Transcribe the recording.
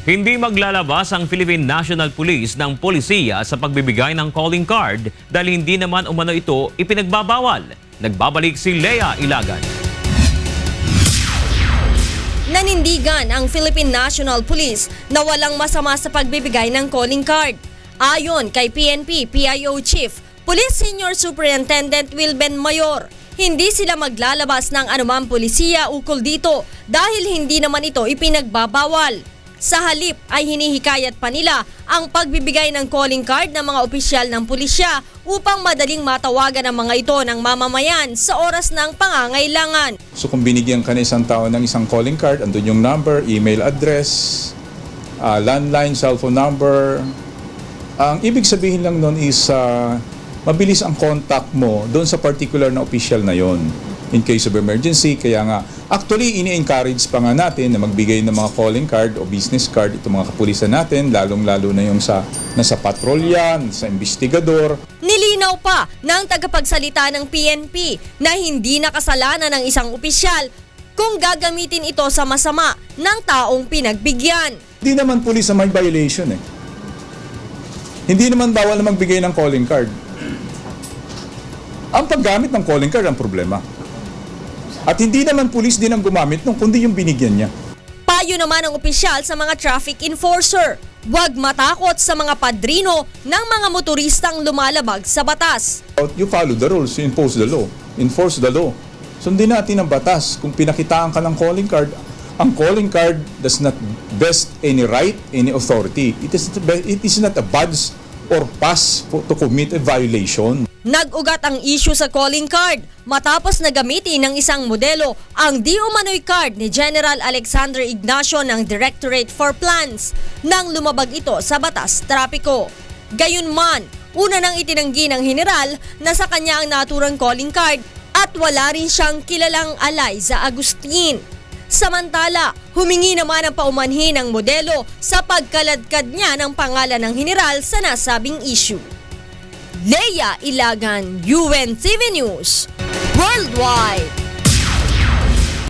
Hindi maglalabas ang Philippine National Police ng polisiya sa pagbibigay ng calling card dahil hindi naman umano ito ipinagbabawal. Nagbabalik si Lea Ilagan. Nanindigan ang Philippine National Police na walang masama sa pagbibigay ng calling card. Ayon kay PNP PIO Chief, Police Senior Superintendent Wilben Mayor, hindi sila maglalabas ng anumang polisiya ukol dito dahil hindi naman ito ipinagbabawal. Sa halip ay hinihikayat pa nila ang pagbibigay ng calling card ng mga opisyal ng pulisya upang madaling matawagan ang mga ito ng mamamayan sa oras ng pangangailangan. So kung binigyan ka ng isang tao ng isang calling card, andun yung number, email address, ah, landline, cellphone number. Ang ibig sabihin lang nun is ah, mabilis ang contact mo doon sa particular na official na yon in case of emergency. Kaya nga, actually, ini-encourage pa nga natin na magbigay ng mga calling card o business card itong mga kapulisan natin, lalong-lalo na yung sa, nasa patrolya, sa investigador, Nilinaw pa ng tagapagsalita ng PNP na hindi nakasalanan ng isang opisyal kung gagamitin ito sa masama ng taong pinagbigyan. Hindi naman pulis na may violation eh. Hindi naman bawal na magbigay ng calling card. Ang paggamit ng calling card ang problema. At hindi naman pulis din ang gumamit nung kundi yung binigyan niya. Payo naman ng opisyal sa mga traffic enforcer. Huwag matakot sa mga padrino ng mga motoristang lumalabag sa batas. You follow the rules, you impose the law. Enforce the law. Sundin natin ang batas. Kung pinakitaan ka ng calling card, ang calling card does not vest any right, any authority. It is, it is not a badge or pass to commit a violation. Nag-ugat ang issue sa calling card matapos na gamitin ng isang modelo ang di umano'y card ni General Alexander Ignacio ng Directorate for Plans nang lumabag ito sa batas trapiko. Gayunman, una nang itinanggi ng general na sa kanya ang naturang calling card at wala rin siyang kilalang Eliza Agustin. Samantala, humingi naman ang paumanhin ng modelo sa pagkaladkad niya ng pangalan ng general sa nasabing issue. Leia Ilagan, UNTV News, Worldwide.